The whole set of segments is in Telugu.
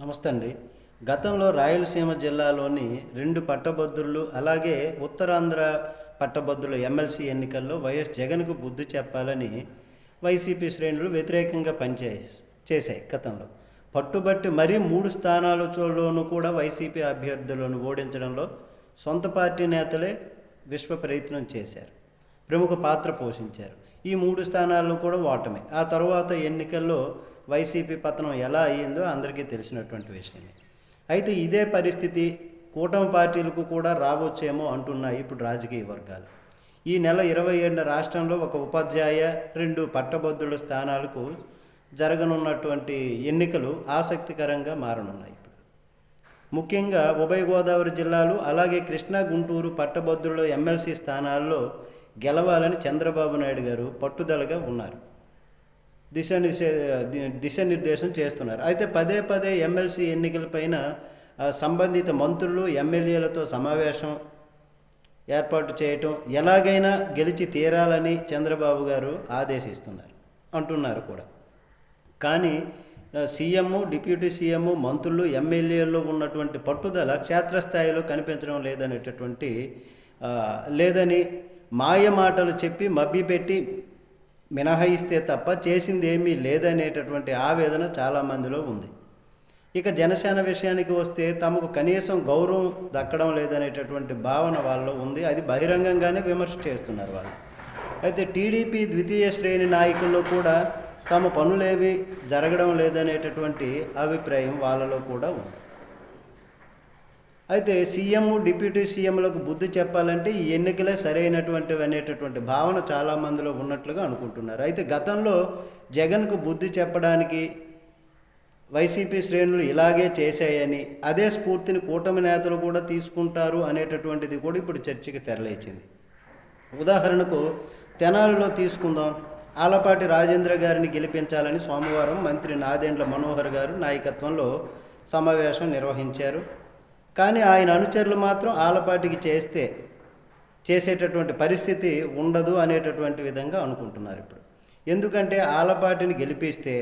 నమస్తే అండి. గతంలో రాయలసీమ జిల్లాలోని రెండు పట్టభద్రులు అలాగే ఉత్తరాంధ్ర పట్టభద్రుల ఎమ్మెల్సీ ఎన్నికల్లో వైఎస్ జగన్కు బుద్ధి చెప్పాలని వైసీపీ శ్రేణులు వ్యతిరేకంగా పనిచే చేశాయి గతంలో. పట్టుబట్టి మరీ మూడు స్థానాలలోనూ కూడా వైసీపీ అభ్యర్థులను ఓడించడంలో సొంత పార్టీ నేతలే విశ్వ ప్రయత్నం చేశారు. ప్రముఖ పాత్ర పోషించారు. ఈ మూడు స్థానాల్లో కూడా ఓటమే ఆ తర్వాత ఎన్నికల్లో వైసీపీ పతనం ఎలా అయ్యిందో అందరికీ తెలిసినటువంటి విషయమే. అయితే ఇదే పరిస్థితి కూటమి పార్టీలకు కూడా రావచ్చేమో అంటున్నాయి ఇప్పుడు రాజకీయ వర్గాలు. ఈ నెల ఇరవై ఏడున రాష్ట్రంలో ఒక ఉపాధ్యాయ రెండు పట్టభద్రుల స్థానాలకు జరగనున్నటువంటి ఎన్నికలు ఆసక్తికరంగా మారనున్నాయి ముఖ్యంగా ఉభయ గోదావరి జిల్లాలు అలాగే కృష్ణా గుంటూరు పట్టభద్రుల ఎమ్మెల్సీ స్థానాల్లో గెలవాలని చంద్రబాబు నాయుడు గారు పట్టుదలగా ఉన్నారు. దిశానిషే ది- దిశానిర్దేశం చేస్తున్నారు. అయితే పదే పదే ఎమ్మెల్సీ ఎన్నికలపైన సంబంధిత మంత్రులు ఎమ్మెల్యేలతో సమావేశం ఏర్పాటు చేయటం ఎలాగైనా గెలిచి తీరాలని చంద్రబాబు గారు ఆదేశిస్తున్నారు అంటున్నారు కూడా. కానీ సీఎం డిప్యూటీ సీఎం మంత్రులు ఎమ్మెల్యేల్లో ఉన్నటువంటి పట్టుదల క్షేత్రస్థాయిలో కనిపించడం లేదనేటటువంటి లేదని మాయ మాటలు చెప్పి మభ్యపెట్టి మినహాయిస్తే తప్ప చేసింది ఏమీ లేదనేటటువంటి ఆవేదన చాలామందిలో ఉంది. ఇక జనసేన విషయానికి వస్తే తమకు కనీసం గౌరవం దక్కడం లేదనేటటువంటి భావన వాళ్ళలో ఉంది. అది బహిరంగంగానే విమర్శ చేస్తున్నారు వాళ్ళు. అయితే టీడీపీ ద్వితీయ శ్రేణి నాయకుల్లో కూడా తమ పనులేవి జరగడం లేదనేటటువంటి అభిప్రాయం వాళ్ళలో కూడా ఉంది. అయితే సీఎం డిప్యూటీ సీఎంలకు బుద్ధి చెప్పాలంటే ఈ ఎన్నికలే సరైనటువంటివి అనేటటువంటి భావన చాలా మందిలో ఉన్నట్లుగా అనుకుంటున్నారు. అయితే గతంలో జగన్కు బుద్ధి చెప్పడానికి వైసీపీ శ్రేణులు ఇలాగే చేశాయని అదే స్ఫూర్తిని కూటమి నేతలు కూడా తీసుకుంటారు అనేటటువంటిది కూడా ఇప్పుడు చర్చకి తెరలేచింది. ఉదాహరణకు తెనాలిలో తీసుకుందాం ఆలపాటి రాజేంద్ర గారిని గెలిపించాలని సోమవారం మంత్రి నాదెండ్ల మనోహర్ గారు నాయకత్వంలో సమావేశం నిర్వహించారు. కానీ ఆయన అనుచరులు మాత్రం ఆలపాటికి చేస్తే చేసేటటువంటి పరిస్థితి ఉండదు అనేటటువంటి విధంగా అనుకుంటున్నారు ఇప్పుడు. ఎందుకంటే ఆలపాటిని గెలిపిస్తే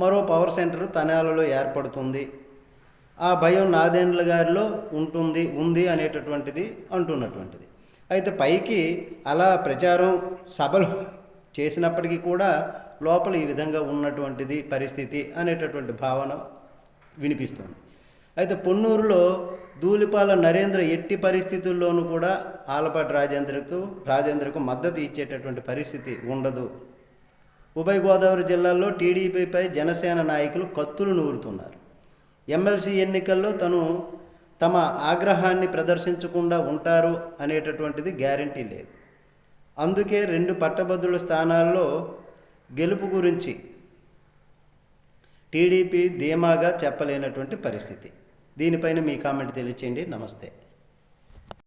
మరో పవర్ సెంటర్ తనాలలో ఏర్పడుతుంది. ఆ భయం నాదేండ్ల గారిలో ఉంటుంది ఉంది అనేటటువంటిది అంటున్నటువంటిది. అయితే పైకి అలా ప్రచారం సభలు చేసినప్పటికీ కూడా లోపల ఈ విధంగా ఉన్నటువంటిది పరిస్థితి అనేటటువంటి భావన వినిపిస్తుంది. అయితే పొన్నూరులో ధూళిపాల నరేంద్ర ఎట్టి పరిస్థితుల్లోనూ కూడా ఆలపాటి రాజేంద్రకు రాజేంద్రకు మద్దతు ఇచ్చేటటువంటి పరిస్థితి ఉండదు. ఉభయ గోదావరి జిల్లాల్లో టీడీపీపై జనసేన నాయకులు కత్తులు నూరుతున్నారు. ఎమ్మెల్సీ ఎన్నికల్లో తను తమ ఆగ్రహాన్ని ప్రదర్శించకుండా ఉంటారు అనేటటువంటిది గ్యారంటీ లేదు. అందుకే రెండు పట్టభద్రుల స్థానాల్లో గెలుపు గురించి టీడీపీ ధీమాగా చెప్పలేనటువంటి పరిస్థితి. దీనిపైన మీ కామెంట్ తెలియచేయండి. నమస్తే.